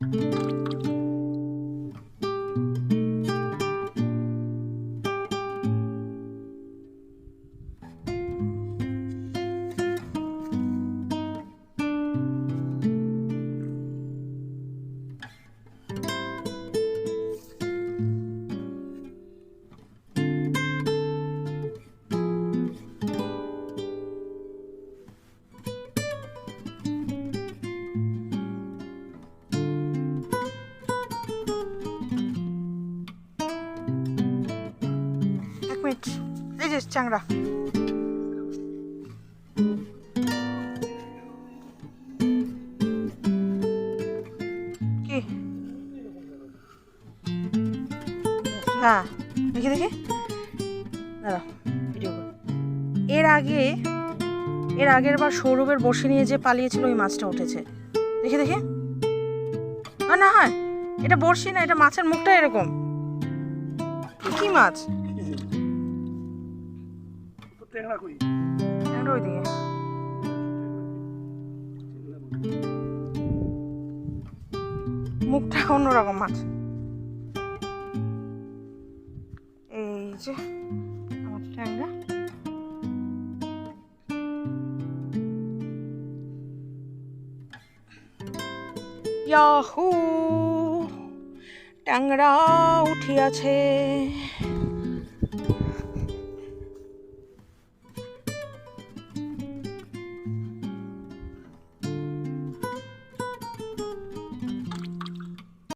Música minute এই যে চ্যাংরা কি হ্যাঁ দেখি দেখি দাঁড়া ভিডিও এর আগে, এর আগের বার সৌরভের বসে নিয়ে যে পালিয়েছিল, ওই মাছটা উঠেছে। দেখি দেখি। না না হ্যাঁ। এটা বড়শি না, এটা মাছের মুখটা এরকম। কি মাছ? ট্যাংরা কই ট্যাংরা ওইদিকে মুখটা অন্যরকম মাছ এই যে আমার ট্যাংরা ইয়াহু ট্যাংরা উঠিয়াছে